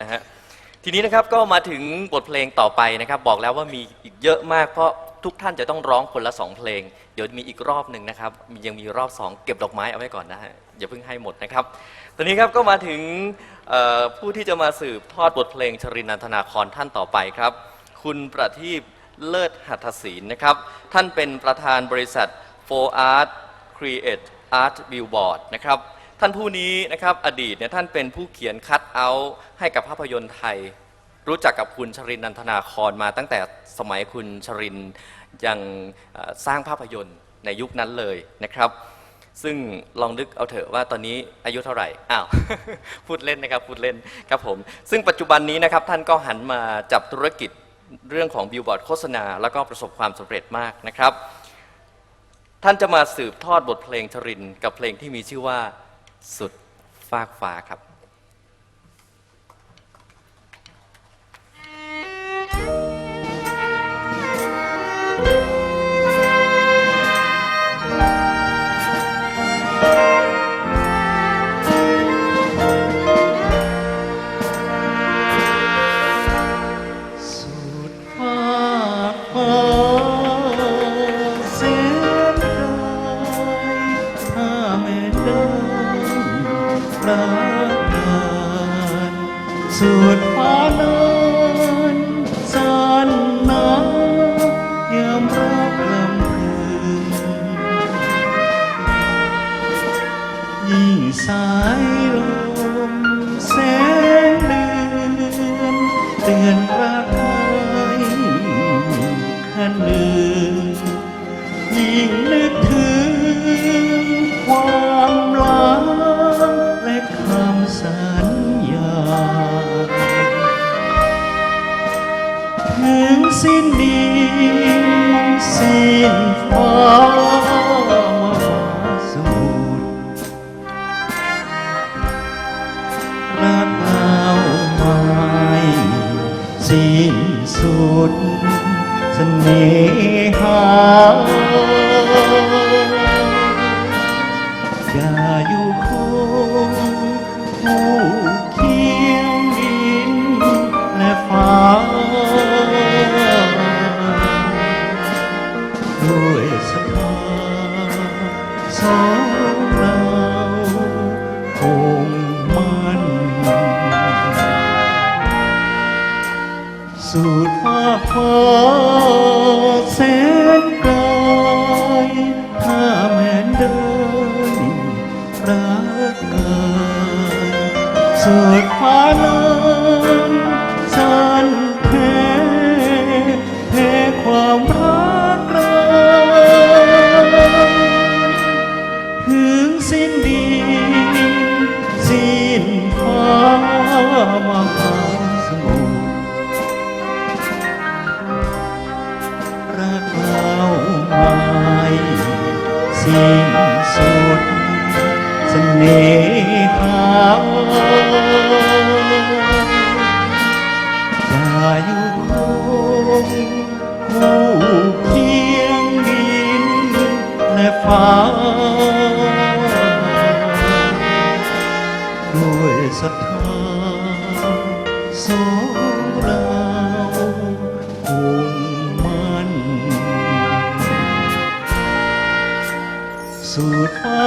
นะฮะทีนี้นะครับก็มาถึงบทเพลงต่อไปนะครับ บอกแล้วว่ามีอีกเยอะมาก เพราะทุกท่านจะต้องร้องคนละสองเพลง เดี๋ยวมีอีกรอบหนึ่งนะครับมียังมีรอบสองเก็บดอกไม้เอาไว้ก่อนนะฮะอย่าเพิ่งให้หมดนะครับตอนนี้ครับก็มาถึงเอ่อผู้ที่จะมาสืบทอดบทเพลงชรินันทนาครท่านต่อไปครับ คุณประทีปเลิศหัตถศิลนะครับ ท่านเป็นประธานบริษัท4 Art Create Art Billboard นะครับ ท่านผู้นี้นะครับอดีตเนี่ยท่านเป็นผู้เขียนคัดเอาท์ให้กับภาพยนตร์ไทย รู้จักกับคุณชรินนันทนาครมาตั้งแต่สมัยคุณชรินยังสร้างภาพยนตร์ในยุคนั้นเลยนะครับ ซึ่งลองนึกเอาเถอะว่าตอนนี้อายุเท่าไหร่อ้าวพูดเล่นนะครับพูดเล่นครับผม ซึ่งปัจจุบันนี้นะครับท่านก็หันมาจับธุรกิจเรื่องของบิลบอร์ดโฆษณา แล้วก็ประสบความสำเร็จมากนะครับ ท่านจะมาสืบทอดบทเพลงชรินกับเพลงที่มีชื่อว่า สุดฟากฟ้าครับสุดฟ้าฟ้า สุดฟ้านั้นสันนายา สามหาสมุทรรักเราไม่สิ้นสุดเสน่หาอย่าอยู่คงคู่เคียงดินและฟ้า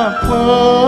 ด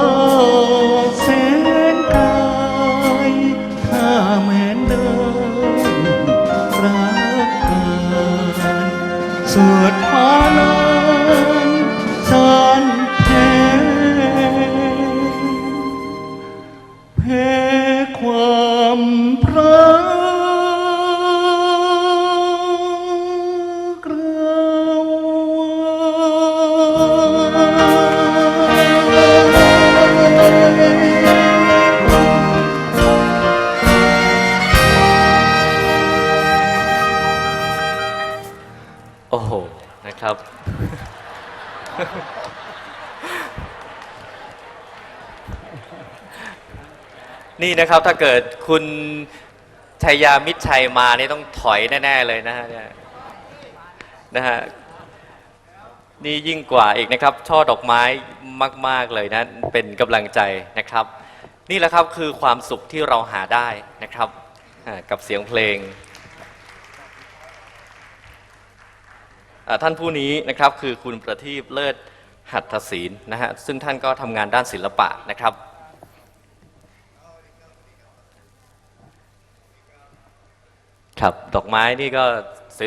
ครับ นี่นะครับถ้าเกิดคุณชัยยามิตรชัยมานี่ต้องถอยแน่ ๆ เลยนะฮะเนี่ยนะฮะนี่ยิ่งกว่าอีกนะครับ ช่อดอกไม้มาก ๆ เลยนะ เป็นกำลังใจนะครับ นี่แหละครับคือความสุขที่เราหาได้นะครับ กับเสียงเพลงอ่า ท่านผู้นี้นะครับคือคุณประทีปเลิศหัตถศิลนะฮะซึ่งท่านก็ทำงานด้านศิลปะนะครับครับดอกไม้นี่ก็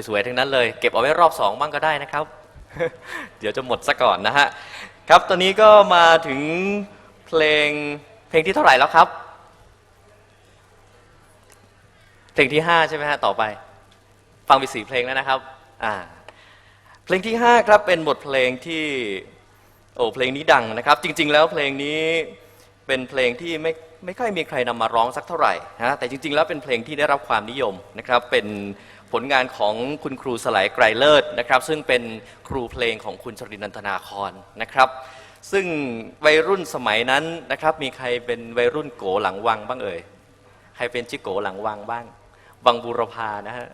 สวยๆทั้งนั้นเลย เก็บเอาไว้รอบสองบ้างก็ได้นะครับ เดี๋ยวจะหมดซะก่อนนะฮะครับตอนนี้ก็มาถึงเพลงเพลงที่เท่าไหร่แล้วครับ เพลงที่ห้าใช่ไหมฮะต่อไป ฟังไปสี่เพลงแล้วนะครับอ่า เพลงที่ห้าครับเป็นบทเพลงที่โอ้เพลงนี้ดังนะครับ จริง ๆ แล้วเพลงนี้เป็นเพลงที่ไม่ไม่ค่อยมีใครนำมาร้องสักเท่าไหร่นะแต่จริง ๆ แล้วเป็นเพลงที่ได้รับความนิยมนะครับ เป็นผลงานของคุณครูสลายไกรเลิศนะครับ ซึ่งเป็นครูเพลงของคุณชรินันทนาคอนนะครับ ซึ่งวัยรุ่นสมัยนั้นนะครับ มีใครเป็นวัยรุ่นโกหลังวังบ้างเอ่ยใครเป็นจิโกหลังวังบ้างวังบูรพานะฮะ